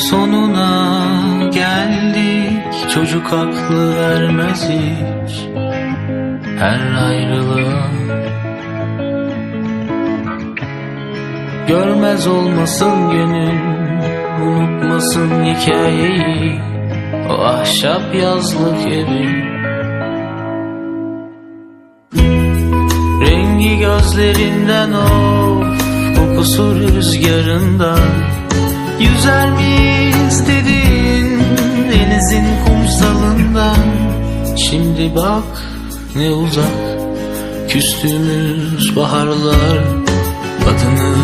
Sonuna geldik. Çocuk aklı vermez hiç Her ayrılığa. Görmez olmasın gönül Unutmasın hikayeyi. O ahşap yazlık evi Rengi gözlerinden of Kokusu rüzgarından. Yüzer miyiz dedin Denizin kumsalından Şimdi bak ne uzak Küstüğümüz baharlar. Adını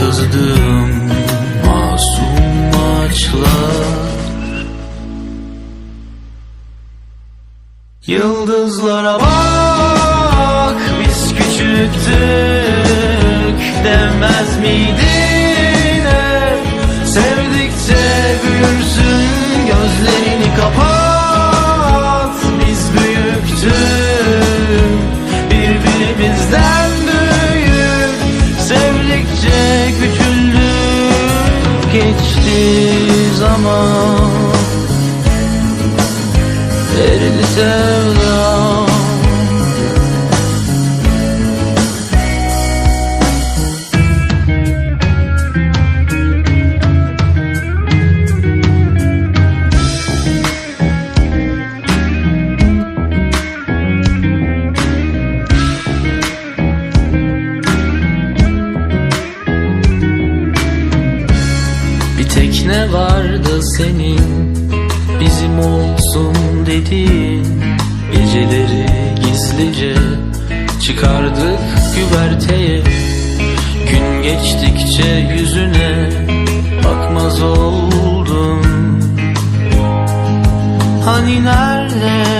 kazıdığım masum ağaçlar. Yıldızlara bak biz küçüktük demez miydin geçti zaman. Eridi sevdam tekne vardı senin? Bizim olsun dediğin Geceleri gizlice Çıkardık güverteye. Gün geçtikçe yüzüne Bakmaz oldum. Hani nerede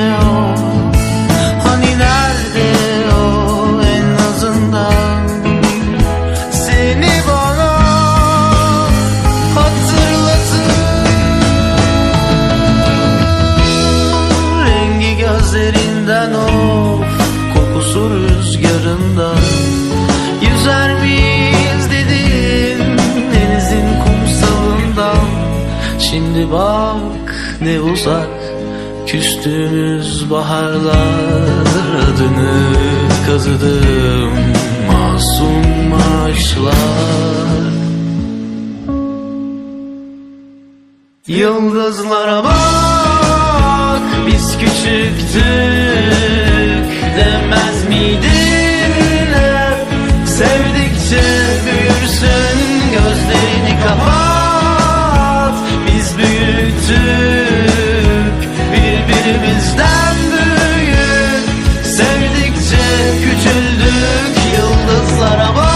Şimdi bak ne uzak Küstüğümüz baharlar Adını kazıdım Masum ağaçlar. Yıldızlara bak biz küçüktük Küçüldük yıldızlara bak.